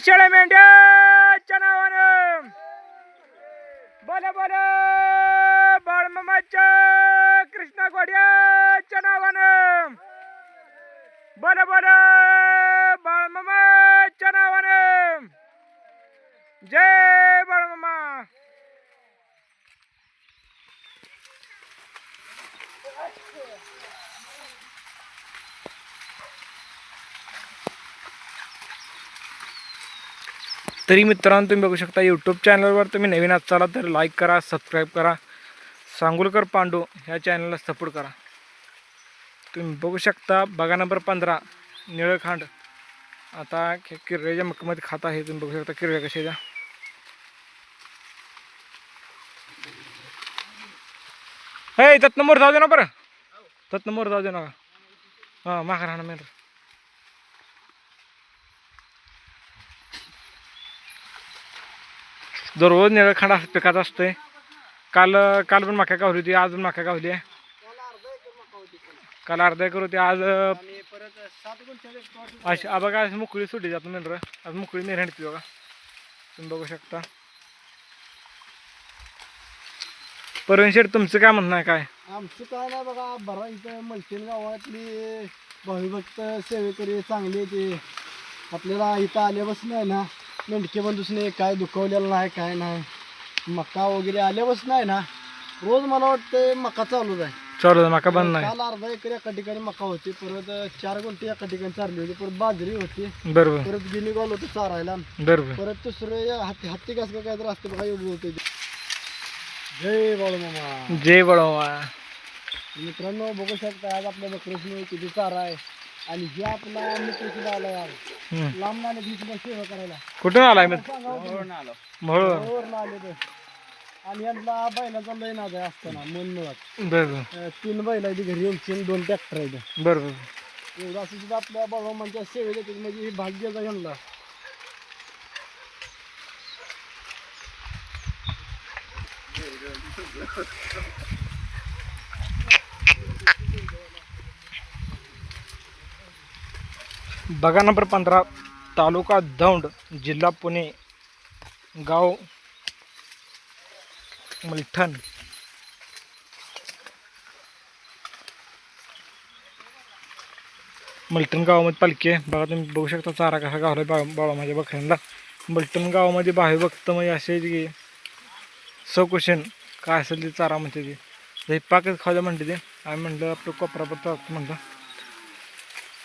शेळ्या मेंढ्याच्या नावानं बोला बोला बाळमामाच्या कृष्णा गोड्याच्या नावानं बोला बोला बाळमामाच्या नावानं जय बाळमामा Thank you. तरी मित्रांनो तुम्ही बघू शकता यूट्यूब चॅनलवर तुम्ही नवीन असाला तर लाईक करा सबस्क्राईब करा. सांगोलकर पांडू ह्या चॅनलला सपोर्ट करा. तुम्ही बघू शकता बघा नंबर पंधरा निळखांड. आता कि- किरव्याच्या मक्कमध्ये खात आहे तुम्ही बघू शकता किरव्या कशाच्या हे त्यातनं मोर जाऊ दे ना बरं. त्यातनं मोर जाऊ दे ना. हां माघार हा दररोज निळखांड पिकात असतंय. काल काल पण मका गावली होती आज पण मका गावली आहे. काल अर्धा एकर होती आज परत अशी अबा बघा अशी मोकळी सुटी जात मेंढर आज मोकळी नाही हिंडते बघा. तुम्ही बघू शकता. परवीन शेठ तुमचं काय म्हणणं आहे काय? आमचं काय नाही बघा बरा इथं मलसेन गावातली भाविभक्त सेवेकरी चांगली ते. आपल्याला इथं आल्यापासून आहे ना मेंढके बंधूस नाही काय दुखवलेलं नाही काय नाही. मका वगैरे आल्यापासून आहे ना रोज मला वाटतं मका चालूच आहे. चालू मका बंद नाही. काल अर्धा एकर एका ठिकाणी मका होती परत चार गुंठे एका ठिकाणी चारली होती परत बाजरी होती. बरोबर. परत गिनी गॉल होतं चारायला. बरोबर. परत दुसरे हत्ती हत्ती कस काय तर असते बघा एवढं होते जय बाळूमामा जय बळवा मित्रांनो बघू शकता आज आपल्या बकरीसने किती चारा आहे. आणि हे आपला मित्र सुद्धा आला यार. लांब नाले बीच मध्ये सेवा करायला. कुठून आलाय मी सांगा आलो. म्हणून आले ते. आणि यांना बैलाचा लय नाद आहे असताना मन मुळात बरोबर अं, तीन बैल आहेत घरी आणि दोन ट्रॅक्टर आहेत. बरोबर एवढं असं सुद्धा आपल्या बाळूमामांच्या सेवेत येते म्हणजे हे भाग्याचा यांना. बघा नंबर पंधरा तालुका दौंड जिल्हा पुणे गाव मलठण. मलठण गावामध्ये पालखी आहे. बघा तुम्ही बघू शकता चारा कसा गावला बा बाळा माझ्या बकऱ्यांना. मलठण गावामध्ये बाहेर भक्त म्हणजे असे की सकुशन काय असेल ते चारा म्हणते ते. हे पाकच खावल्या म्हणते ते. आम्ही म्हणलं आपलं कोपरापत्र म्हणलं.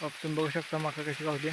अब तुम्ही बघू शकता माका कशी गावली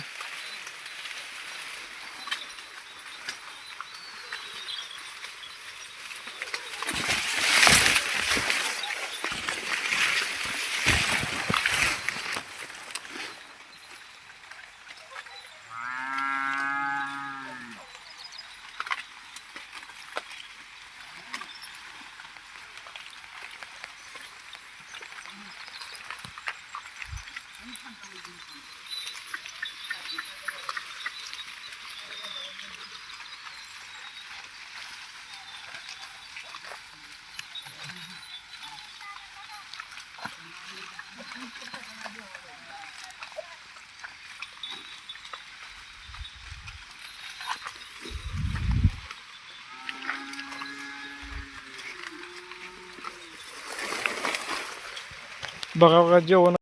बघा बघा जेवण